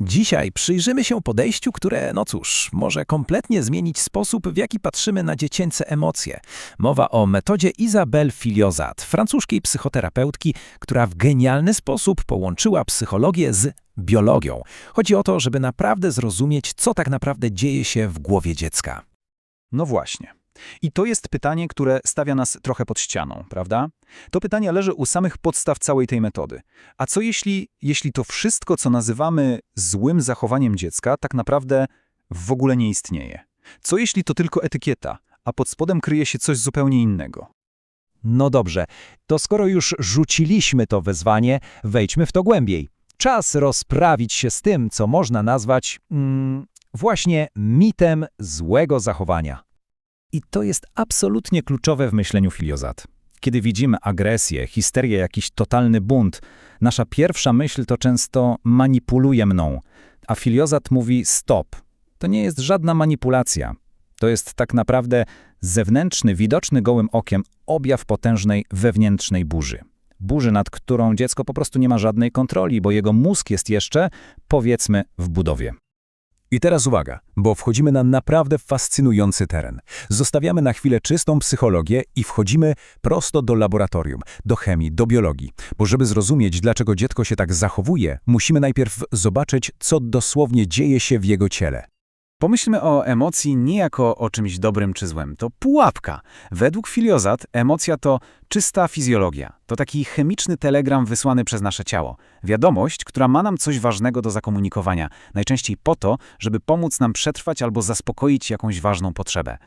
Dzisiaj przyjrzymy się podejściu, które, no cóż, może kompletnie zmienić sposób, w jaki patrzymy na dziecięce emocje. Mowa o metodzie Isabelle Filiozat, francuskiej psychoterapeutki, która w genialny sposób połączyła psychologię z biologią. Chodzi o to, żeby naprawdę zrozumieć, co tak naprawdę dzieje się w głowie dziecka. No właśnie. I to jest pytanie, które stawia nas trochę pod ścianą, prawda? To pytanie leży u samych podstaw całej tej metody. A co jeśli, jeśli to wszystko, co nazywamy złym zachowaniem dziecka, tak naprawdę w ogóle nie istnieje? Co jeśli to tylko etykieta, a pod spodem kryje się coś zupełnie innego? No dobrze, to skoro już rzuciliśmy to wezwanie, wejdźmy w to głębiej. Czas rozprawić się z tym, co można nazwać mm, właśnie mitem złego zachowania. I to jest absolutnie kluczowe w myśleniu Filiozat. Kiedy widzimy agresję, histerię, jakiś totalny bunt, nasza pierwsza myśl to często manipuluje mną, a Filiozat mówi stop. To nie jest żadna manipulacja. To jest tak naprawdę zewnętrzny, widoczny gołym okiem objaw potężnej wewnętrznej burzy. Burzy, nad którą dziecko po prostu nie ma żadnej kontroli, bo jego mózg jest jeszcze, powiedzmy, w budowie. I teraz uwaga, bo wchodzimy na naprawdę fascynujący teren. Zostawiamy na chwilę czystą psychologię i wchodzimy prosto do laboratorium, do chemii, do biologii. Bo żeby zrozumieć, dlaczego dziecko się tak zachowuje, musimy najpierw zobaczyć, co dosłownie dzieje się w jego ciele. Pomyślmy o emocji nie jako o czymś dobrym czy złym. To pułapka. Według Filiozat emocja to czysta fizjologia. To taki chemiczny telegram wysłany przez nasze ciało. Wiadomość, która ma nam coś ważnego do zakomunikowania. Najczęściej po to, żeby pomóc nam przetrwać albo zaspokoić jakąś ważną potrzebę.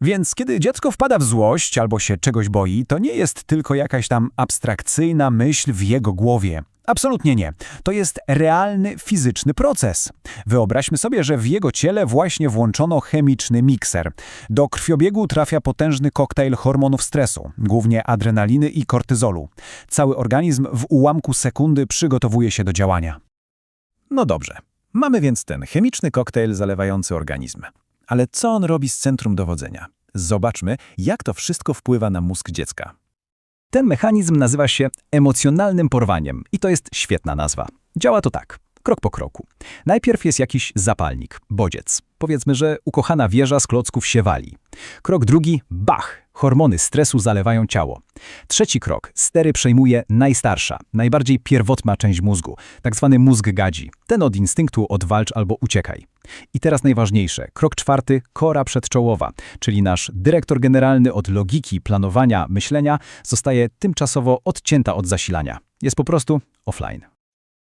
Więc kiedy dziecko wpada w złość albo się czegoś boi, to nie jest tylko jakaś tam abstrakcyjna myśl w jego głowie. Absolutnie nie. To jest realny, fizyczny proces. Wyobraźmy sobie, że w jego ciele właśnie włączono chemiczny mikser. Do krwiobiegu trafia potężny koktajl hormonów stresu, głównie adrenaliny i kortyzolu. Cały organizm w ułamku sekundy przygotowuje się do działania. No dobrze. Mamy więc ten chemiczny koktajl zalewający organizm. Ale co on robi z centrum dowodzenia? Zobaczmy, jak to wszystko wpływa na mózg dziecka. Ten mechanizm nazywa się emocjonalnym porwaniem i to jest świetna nazwa. Działa to tak, krok po kroku. Najpierw jest jakiś zapalnik, bodziec. Powiedzmy, że ukochana wieża z klocków się wali. Krok drugi, bach, hormony stresu zalewają ciało. Trzeci krok, stery przejmuje najstarsza, najbardziej pierwotna część mózgu, tak zwany mózg gadzi. Ten od instynktu odwalcz albo uciekaj. I teraz najważniejsze, krok czwarty, kora przedczołowa, czyli nasz dyrektor generalny od logiki, planowania, myślenia zostaje tymczasowo odcięta od zasilania. Jest po prostu offline.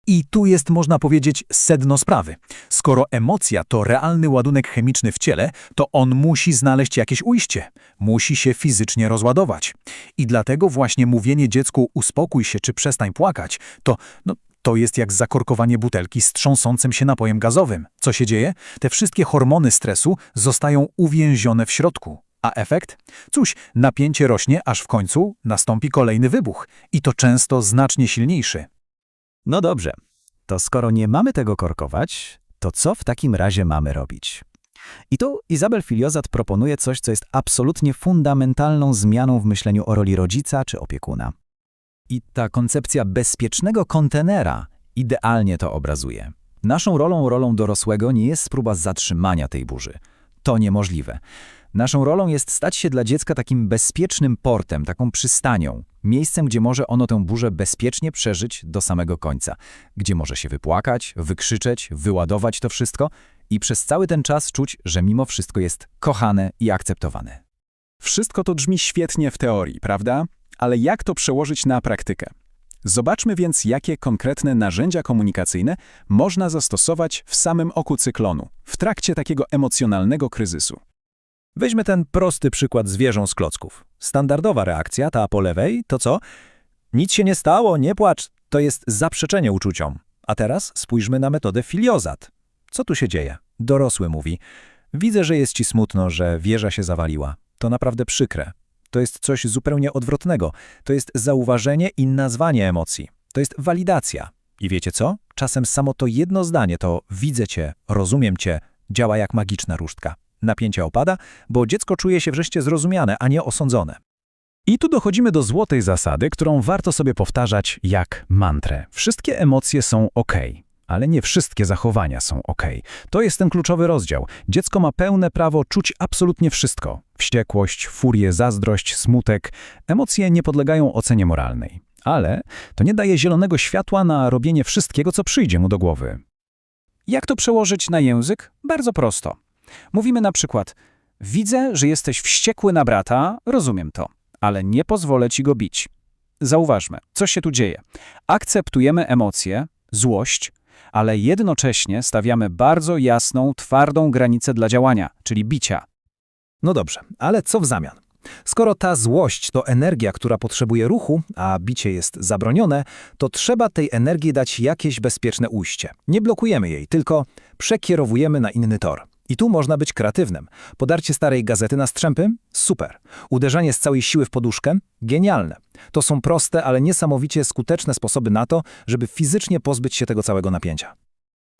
I tu jest, można powiedzieć, sedno sprawy. Skoro emocja to realny ładunek chemiczny w ciele, to on musi znaleźć jakieś ujście. Musi się fizycznie rozładować. I dlatego właśnie mówienie dziecku uspokój się czy przestań płakać, to, no, to jest jak zakorkowanie butelki z trząsącym się napojem gazowym. Co się dzieje? Te wszystkie hormony stresu zostają uwięzione w środku. A efekt? Cóż, napięcie rośnie, aż w końcu nastąpi kolejny wybuch. I to często znacznie silniejszy. No dobrze, to skoro nie mamy tego korkować, to co w takim razie mamy robić? I tu Izabel Filiozat proponuje coś, co jest absolutnie fundamentalną zmianą w myśleniu o roli rodzica czy opiekuna. I ta koncepcja bezpiecznego kontenera idealnie to obrazuje. Naszą rolą, rolą dorosłego nie jest próba zatrzymania tej burzy. To niemożliwe. Naszą rolą jest stać się dla dziecka takim bezpiecznym portem, taką przystanią, miejscem, gdzie może ono tę burzę bezpiecznie przeżyć do samego końca, gdzie może się wypłakać, wykrzyczeć, wyładować to wszystko i przez cały ten czas czuć, że mimo wszystko jest kochane i akceptowane. Wszystko to brzmi świetnie w teorii, prawda? Ale jak to przełożyć na praktykę? Zobaczmy więc, jakie konkretne narzędzia komunikacyjne można zastosować w samym oku cyklonu, w trakcie takiego emocjonalnego kryzysu. Weźmy ten prosty przykład z wieżą z klocków. Standardowa reakcja, ta po lewej, to co? Nic się nie stało, nie płacz, to jest zaprzeczenie uczuciom. A teraz spójrzmy na metodę filiozat. Co tu się dzieje? Dorosły mówi, widzę, że jest ci smutno, że wieża się zawaliła. To naprawdę przykre. To jest coś zupełnie odwrotnego. To jest zauważenie i nazwanie emocji. To jest walidacja. I wiecie co? Czasem samo to jedno zdanie, to widzę cię, rozumiem cię, działa jak magiczna różdżka. Napięcie opada, bo dziecko czuje się wreszcie zrozumiane, a nie osądzone. I tu dochodzimy do złotej zasady, którą warto sobie powtarzać jak mantrę. Wszystkie emocje są ok. Ale nie wszystkie zachowania są ok. To jest ten kluczowy rozdział. Dziecko ma pełne prawo czuć absolutnie wszystko. Wściekłość, furię, zazdrość, smutek. Emocje nie podlegają ocenie moralnej. Ale to nie daje zielonego światła na robienie wszystkiego, co przyjdzie mu do głowy. Jak to przełożyć na język? Bardzo prosto. Mówimy na przykład: Widzę, że jesteś wściekły na brata, rozumiem to, ale nie pozwolę ci go bić. Zauważmy, co się tu dzieje. Akceptujemy emocje, złość, ale jednocześnie stawiamy bardzo jasną, twardą granicę dla działania, czyli bicia. No dobrze, ale co w zamian? Skoro ta złość to energia, która potrzebuje ruchu, a bicie jest zabronione, to trzeba tej energii dać jakieś bezpieczne ujście. Nie blokujemy jej, tylko przekierowujemy na inny tor. I tu można być kreatywnym. Podarcie starej gazety na strzępy? Super. Uderzanie z całej siły w poduszkę? Genialne. To są proste, ale niesamowicie skuteczne sposoby na to, żeby fizycznie pozbyć się tego całego napięcia.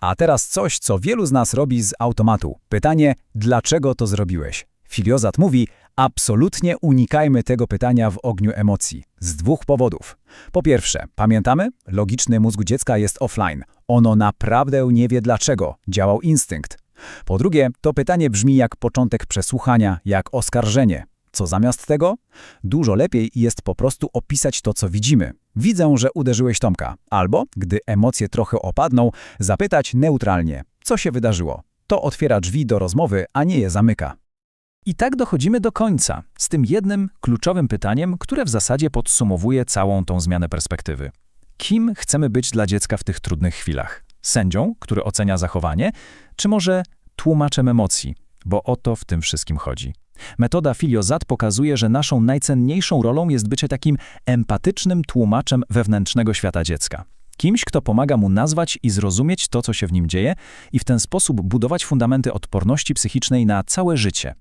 A teraz coś, co wielu z nas robi z automatu. Pytanie, dlaczego to zrobiłeś? Filiozat mówi, absolutnie unikajmy tego pytania w ogniu emocji. Z dwóch powodów. Po pierwsze, pamiętamy? Logiczny mózg dziecka jest offline. Ono naprawdę nie wie dlaczego. Działał instynkt. Po drugie, to pytanie brzmi jak początek przesłuchania, jak oskarżenie. Co zamiast tego? Dużo lepiej jest po prostu opisać to, co widzimy. Widzę, że uderzyłeś Tomka. Albo, gdy emocje trochę opadną, zapytać neutralnie, co się wydarzyło. To otwiera drzwi do rozmowy, a nie je zamyka. I tak dochodzimy do końca, z tym jednym kluczowym pytaniem, które w zasadzie podsumowuje całą tą zmianę perspektywy. Kim chcemy być dla dziecka w tych trudnych chwilach? Sędzią, który ocenia zachowanie, czy może tłumaczem emocji? Bo o to w tym wszystkim chodzi. Metoda Filiozat pokazuje, że naszą najcenniejszą rolą jest bycie takim empatycznym tłumaczem wewnętrznego świata dziecka. Kimś, kto pomaga mu nazwać i zrozumieć to, co się w nim dzieje i w ten sposób budować fundamenty odporności psychicznej na całe życie.